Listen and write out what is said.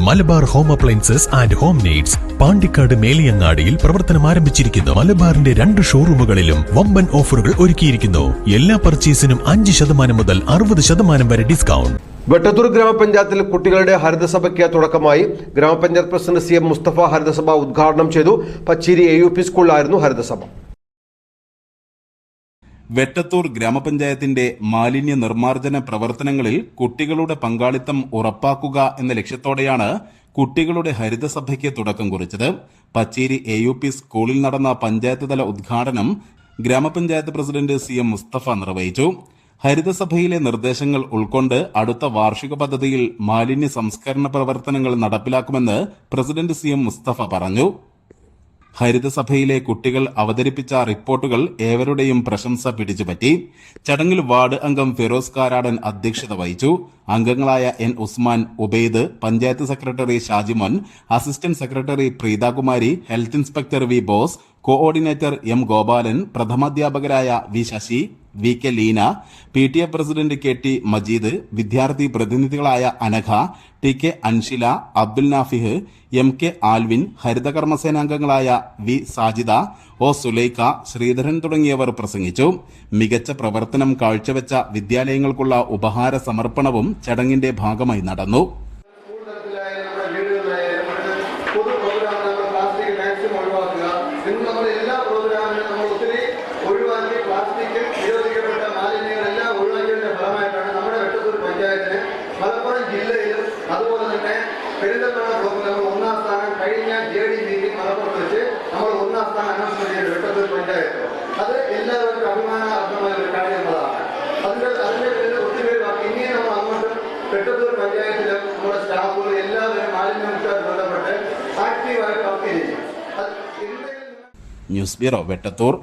Malabar home appliances and home needs Pandikkad മേലിയങ്ങാടിയിൽ പ്രവർത്തനം ആരംഭിച്ചിരിക്കുന്നു. മലബാറിന്റെ രണ്ട് ഷോറൂമുകളിലും വമ്പൻ ഓഫറുകൾ ഒരുക്കിയിരിക്കുന്നു. എല്ലാ പർച്ചേസിനും അഞ്ച് ശതമാനം മുതൽ അറുപത് ശതമാനം വരെ ഡിസ്കൗണ്ട്. വെട്ടത്തൂർ ഗ്രാമപഞ്ചായത്തിൽ കുട്ടികളുടെ ഹരിതസഭയ്ക്ക് തുടക്കമായി ഗ്രാമപഞ്ചായത്ത് പ്രസിഡന്റ് സി എം മുസ്തഫ ഹരിതസഭ ഉദ്ഘാടനം ചെയ്തു. പച്ചേരി എ യു പി സ്കൂളിലായിരുന്നു ഹരിതസഭ. വെട്ടത്തൂർ ഗ്രാമപഞ്ചായത്തിന്റെ മാലിന്യ നിർമ്മാർജന പ്രവർത്തനങ്ങളിൽ കുട്ടികളുടെ പങ്കാളിത്തം ഉറപ്പാക്കുക എന്ന ലക്ഷ്യത്തോടെയാണ് കുട്ടികളുടെ ഹരിതസഭയ്ക്ക് തുടക്കം കുറിച്ചത്. പച്ചേരി എ യു പി സ്കൂളിൽ നടന്ന പഞ്ചായത്ത് തല ഉദ്ഘാടനം ഗ്രാമപഞ്ചായത്ത് പ്രസിഡന്റ് സി എം മുസ്തഫ നിർവഹിച്ചു. ഹരിതസഭയിലെ നിർദ്ദേശങ്ങൾ ഉൾക്കൊണ്ട് അടുത്ത വാർഷിക പദ്ധതിയിൽ മാലിന്യ സംസ്കരണ പ്രവർത്തനങ്ങൾ നടപ്പിലാക്കുമെന്ന് പ്രസിഡന്റ് സി എം മുസ്തഫ പറഞ്ഞു. ഹരിതസഭയിലെ കുട്ടികൾ അവതരിപ്പിച്ച റിപ്പോർട്ടുകൾ ഏവരുടെയും പ്രശംസ പിടിച്ചുപറ്റി. ചടങ്ങിൽ വാർഡ് അംഗം ഫിറോസ് കാരാടൻ അധ്യക്ഷത വഹിച്ചു. അംഗങ്ങളായ N Usman Ubaid panchayat secretary Shajimon assistant secretary Preethakumari health inspector V Bose coordinator M Gopalan പ്രഥമാധ്യാപകരായ V Sasi V K Leena P T A president K T Majeed വിദ്യാർത്ഥി പ്രതിനിധികളായ Anagha T K Anshila Abdul Nafih M K Alvin ഹരിതകർമ്മസേനാംഗങ്ങളായ V Sajida O Sulaikha Sreedharan തുടങ്ങിയവർ പ്രസംഗിച്ചു. മികച്ച പ്രവർത്തനം കാഴ്ചവെച്ച വിദ്യാലയങ്ങൾക്കുള്ള ഉപഹാര സമർപ്പണവും ചടങ്ങിന്റെ ഭാഗമായി നടന്നു. പ്ലാസ്റ്റിക് ഒഴിവാക്കുക. ഇന്ന് നമ്മുടെ എല്ലാ പ്രോഗ്രാമിലും പെരിന്തൽമണ്ണ ബ്ലോക്ക് നമ്മൾ ഒന്നാം സ്ഥാനം കഴിഞ്ഞ ജെ ഡി മീറ്റിംഗ് മലപ്പുറത്ത് വെച്ച് നമ്മൾ ഒന്നാം സ്ഥാനം അനൗൺസ്മെന്റ് ചെയ്തു. വെട്ടത്തൂർ പഞ്ചായത്ത്. അത് എല്ലാവർക്കും അഭിമാനാർഹമായ ഒരു കാര്യങ്ങളാണ് അതിന്റെ അതിന്റെ പേരിൽ ഒത്തിരി. ഇനിയും നമ്മൾ അങ്ങോട്ട് വെട്ടത്തൂർ പഞ്ചായത്തിലും നമ്മുടെ സ്റ്റാഫുകൾ എല്ലാവരും മാലിന്യമുക്തമായി ബന്ധപ്പെട്ട് ആക്റ്റീവായി വർക്ക് ചെയ്യും ന്യൂസ് ബ്യൂറോ വെട്ടത്തൂർ.